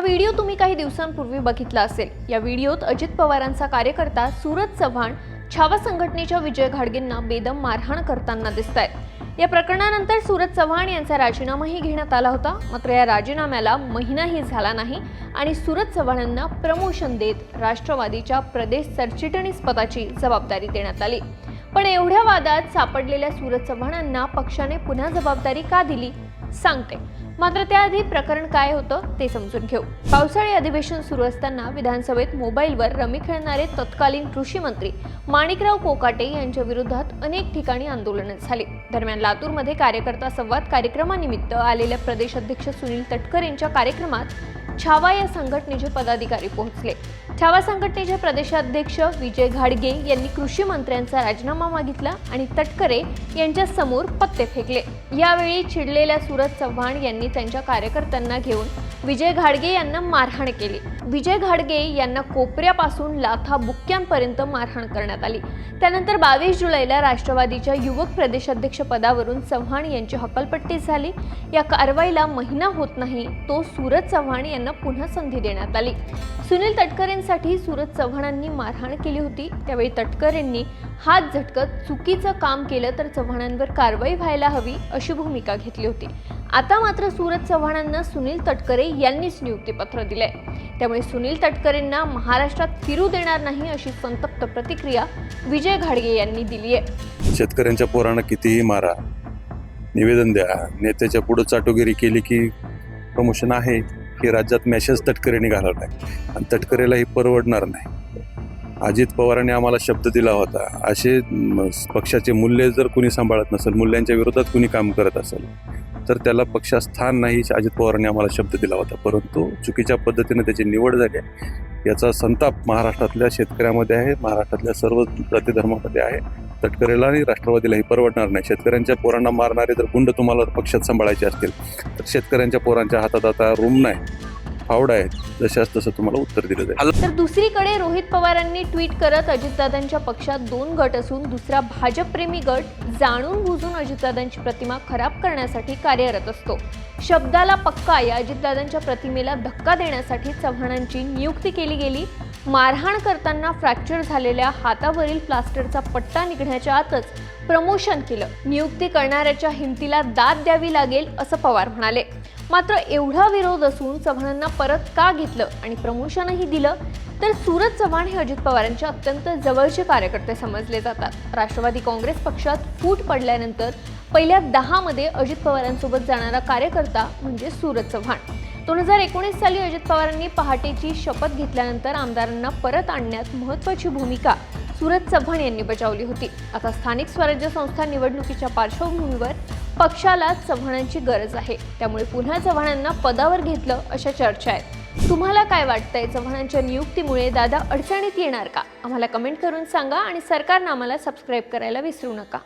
हा व्हिडिओ तुम्ही काही दिवसांपूर्वी बघितला असेल. या व्हिडिओत अजित पवारांचा कार्यकर्ता सूरज चव्हाण छावा संघटनेच्या विजय घाडगेंना बेदम मारहाण करताना दिसत आहेत या प्रकरणानंतर सूरज चव्हाण यांचा राजीनामाही घेण्यात आला होता. मात्र या राजीनाम्याला महिनाही झाला नाही आणि सूरज चव्हाणांना प्रमोशन देत राष्ट्रवादीच्या प्रदेश सरचिटणीस पदाची जबाबदारी देण्यात आली. पण एवढ्या वादात सापडलेल्या सूरज चव्हाणांना पक्षाने पुन्हा जबाबदारी का दिली? सांगते. मात्र त्याआधी प्रकरण काय होतं ते समजून घेऊ. पावसाळी अधिवेशन सुरू असताना विधानसभेत मोबाईलवर रमी खेळणारे तत्कालीन कृषी मंत्री माणिकराव कोकाटे यांच्या विरोधात अनेक ठिकाणी आंदोलनं झाली. दरम्यान लातूरमध्ये कार्यकर्ता संवाद कार्यक्रमानिमित्त आलेल्या प्रदेशाध्यक्ष सुनील तटकर यांच्या कार्यक्रमात छावा या संघटनेचे पदाधिकारी पोहोचले. छावा संघटनेचे प्रदेशाध्यक्ष विजय घाडगे यांनी कृषी मंत्र्यांचा राजीनामा मागितला आणि तटकरे यांच्या समोर पत्ते फेकले. यावेळी चिडलेल्या सूरज चव्हाण यांनी त्यांच्या कार्यकर्त्यांना घेऊन विजय घाडगे यांना मारहाण केली. विजय घाडगे यांना कोपऱ्यापासून लाथा बुक्क्यांपर्यंत मारहाण करण्यात आली. त्यानंतर बावीस जुलैला राष्ट्रवादीच्या युवक प्रदेशाध्यक्ष पदावरून चव्हाण यांची हकलपट्टी झाली. या कारवाईला महिना होत नाही तो सूरज चव्हाण यांना पुन्हा संधी देण्यात आली. सुनील तटकरेंसाठी सूरज चव्हाणांनी मारहाण केली होती. त्यावेळी तटकरेंनी हात झटकत चुकीचं काम केलं तर चव्हाणांवर कारवाई व्हायला हवी अशी भूमिका घेतली होती. आता मात्र सूरज चव्हाणांना सुनील तटकरे यांनीच नियुक्तीपत्र दिले त्यामुळे सुनील तटकरेंना महाराष्ट्रात फिरू देणार नाही अशी संतप्त प्रतिक्रिया विजय घाडगे यांनी दिली आहे शेतकऱ्यांच्या पोरांना कितीही मारा निवेदन द्या. नेत्याच्या पुढं चाटोगिरी केली की प्रमोशन आहे हे राज्यात मॅसेज तटकरेने घालवलाय. आणि तटकरेला हे परवडणार नाही. अजित पवारांनी आम्हाला शब्द दिला होता. असे पक्षाचे मूल्य जर कुणी सांभाळत नसेल मूल्यांच्या विरोधात कुणी काम करत असेल तर त्याला पक्षात स्थान नाही अजित पवारांनी आम्हाला शब्द दिला होता. परंतु चुकीच्या पद्धतीने त्याची निवड झाली आहे. याचा संताप महाराष्ट्रातल्या शेतकऱ्यामध्ये आहे. महाराष्ट्रातल्या सर्व जातीधर्मामध्ये आहे. तटकरेला आणि राष्ट्रवादीलाही परवडणार नाही. शेतकऱ्यांच्या पोरांना मारणारे जर गुंड तुम्हाला पक्षात सांभाळायचे असतील तर शेतकऱ्यांच्या पोरांच्या हातात आता रूम नाही. फावडा आहेत. जशास तसं तुम्हाला उत्तर दिलं जाईल. तर दुसरीकडे रोहित पवारांनी ट्विट करत अजितदादांच्या पक्षात दोन गट असून दुसरा भाजपप्रेमी गट जाणून बुजून अजितदादांची प्रतिमा खराब करण्यासाठी कार्यरत असतो. शब्दाला पक्का या अजितदादांच्या प्रतिमेला धक्का देण्यासाठी चव्हाणांची नियुक्ती केली गेली. मारहाण करताना फ्रॅक्चर झालेल्या हातावरील प्लास्टरचा पट्टा निघण्याच्या आतच प्रमोशन केलं. नियुक्ती करणाऱ्याच्या हिमतीला दाद द्यावी लागेल असं पवार म्हणाले. मात्र एवढा विरोध असून चव्हाणांना परत का घेतलं आणि प्रमोशनही दिलं तर सूरज चव्हाण हे अजित पवारांचे अत्यंत जवळचे कार्यकर्ते समजले जातात. राष्ट्रवादी काँग्रेस पक्षात फूट पडल्यानंतर पहिल्या दहामध्ये अजित पवारांसोबत जाणारा कार्यकर्ता म्हणजे सूरज चव्हाण. दोन हजार एकोणीस साली अजित पवारांनी पहाटेची शपथ घेतल्यानंतर आमदारांना परत आणण्यात महत्त्वाची भूमिका सुरत चव्हाण यांनी बजावली होती. आता स्थानिक स्वराज्य संस्था निवडणुकीच्या पार्श्वभूमीवर पक्षाला चव्हाणांची गरज आहे. त्यामुळे पुन्हा चव्हाणांना पदावर घेतलं अशा चर्चा आहेत. तुम्हाला काय वाटतंय? चव्हाणांच्या नियुक्तीमुळे दादा अडचणीत येणार का? आम्हाला कमेंट करून सांगा आणि सरकारनं आम्हाला सबस्क्राईब करायला विसरू नका.